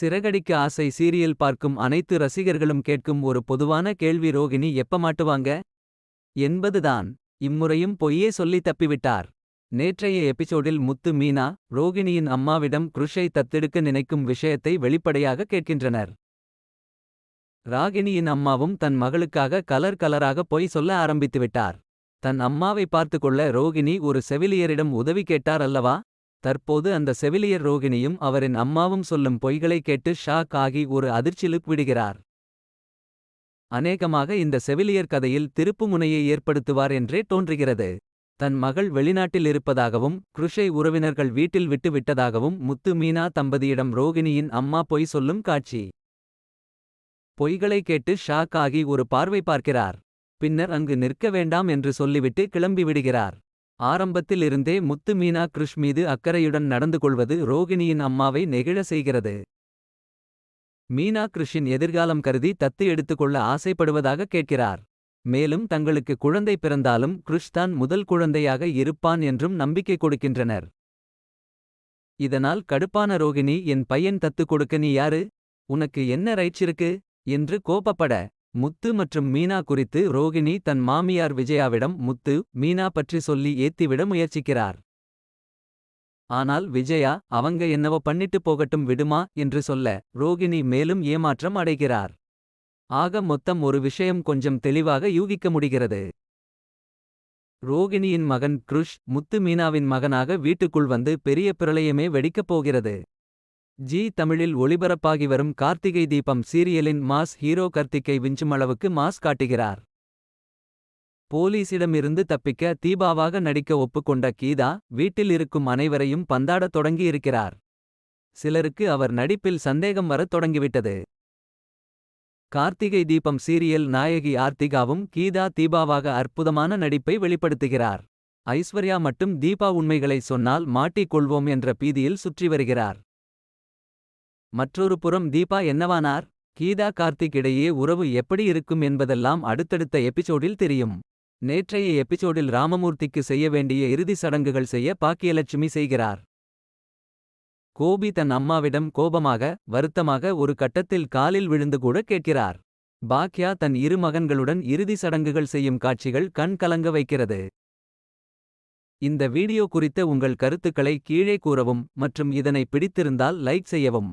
சிறகடிக்க ஆசை சீரியல் பார்க்கும் அனைத்து ரசிகர்களும் கேட்கும் ஒரு பொதுவான கேள்வி ரோகிணி எப்ப மாட்டுவாங்க? என்பதுதான். இம்முறையும் பொய்யே சொல்லி தப்பிவிட்டார். நேற்றைய எபிசோடில் முத்து மீனா ரோகிணியின் அம்மாவிடம் குருஷை தத்தெடுக்க நினைக்கும் விஷயத்தை வெளிப்படையாக கேட்கின்றனர். ராகிணியின் அம்மாவும் தன் மகளுக்காக கலர் கலராக பொய் சொல்ல ஆரம்பித்துவிட்டார். தன் அம்மாவை பார்த்துக்கொள்ள ரோகிணி ஒரு செவிலியரிடம் உதவி கேட்டார் அல்லவா? தற்போது அந்த செவிலியர் ரோகிணியும் அவரின் அம்மாவும் சொல்லும் பொய்களை கேட்டு ஷாக் ஆகி ஒரு அதிர்ச்சிலுக் விடுகிறார். அநேகமாக இந்த செவிலியர் கதையில் திருப்புமுனையை ஏற்படுத்துவார் என்றே தோன்றுகிறது. தன் மகள் வெளிநாட்டில் இருப்பதாகவும் குருஷை உறவினர்கள் வீட்டில் விட்டு விட்டதாகவும் முத்து மீனா தம்பதியிடம் ரோகிணியின் அம்மா பொய் சொல்லும் காட்சி. பொய்களை கேட்டு ஷாக் ஆகி ஒரு பார்வை பார்க்கிறார். பின்னர் அங்கு நிற்க வேண்டாம் என்று சொல்லிவிட்டு கிளம்பிவிடுகிறார் ஆரம்பத்திலிருந்தே முத்து மீனா கிருஷ் மீது அக்கறையுடன் நடந்து கொள்வது ரோகிணியின் அம்மாவை நெகிழ செய்கிறது. மீனா கிருஷின் எதிர்காலம் கருதி தத்து எடுத்துக்கொள்ள ஆசைப்படுவதாக கேட்கிறார். மேலும் தங்களுக்கு குழந்தை பிறந்தாலும் கிருஷ் தான் முதல் குழந்தையாக இருப்பான் என்றும் நம்பிக்கை கொடுக்கின்றனர். இதனால் கடுப்பான ரோகிணி என் பையன் தத்து கொடுக்க நீ யாரு? உனக்கு என்ன ரைச்சிருக்கு இருக்கு? என்று கோபப்பட முத்து மற்றும் மீனா குறித்து ரோகிணி தன் மாமியார் விஜயாவிடம் முத்து மீனா பற்றி சொல்லி ஏத்திவிட முயற்சிக்கிறார். ஆனால் விஜயா அவங்க என்னவோ பண்ணிட்டு போகட்டும் விடுமா? என்று சொல்ல ரோகிணி மேலும் ஏமாற்றம் அடைகிறார். ஆக மொத்தம் ஒரு விஷயம் கொஞ்சம் தெளிவாக யூகிக்க முடிகிறது. ரோகிணியின் மகன் கிருஷ் முத்து மீனாவின் மகனாக வீட்டுக்குள் வந்து பெரிய பிரளயமே வெடிக்கப் போகிறது. ஜி தமிழில் ஒளிபரப்பாகி வரும் கார்த்திகை தீபம் சீரியலின் மாஸ் ஹீரோ கார்த்திகை விஞ்சும் அளவுக்கு மாஸ் காட்டுகிறார். போலீசிடமிருந்து தப்பிக்க தீபாவாக நடிக்க ஒப்புக்கொண்ட கீதா வீட்டில் இருக்கும் அனைவரையும் பந்தாடத் தொடங்கியிருக்கிறார். சிலருக்கு அவர் நடிப்பில் சந்தேகம் வரத் தொடங்கிவிட்டது. கார்த்திகை தீபம் சீரியல் நாயகி ஆர்த்திகாவும் கீதா தீபாவாக அற்புதமான நடிப்பை வெளிப்படுத்துகிறார். ஐஸ்வர்யா மட்டும் தீபா உண்மைகளை சொன்னால் மாட்டிக் கொள்வோம் என்ற பீதியில் சுற்றி வருகிறார். மற்றொரு புறம் தீபா என்னவானார்? கீதா கார்த்திக் இடையே உறவு எப்படி இருக்கும் என்பதெல்லாம் அடுத்தடுத்த எபிசோடில் தெரியும். நேற்றைய எபிசோடில் ராமமூர்த்திக்கு செய்ய வேண்டிய இறுதி சடங்குகள் செய்ய பாக்கியலட்சுமி செய்கிறார். கோபி தன் அம்மாவிடம் கோபமாக வருத்தமாக ஒரு கட்டத்தில் காலில் விழுந்து கூட கேட்கிறார். பாக்யா தன் இரு மகன்களுடன் இறுதி சடங்குகள் செய்யும் காட்சிகள் கண் கலங்க வைக்கிறது. இந்த வீடியோ குறித்த உங்கள் கருத்துக்களை கீழே கூறவும் மற்றும் இதனை பிடித்திருந்தால் லைக் செய்யவும்.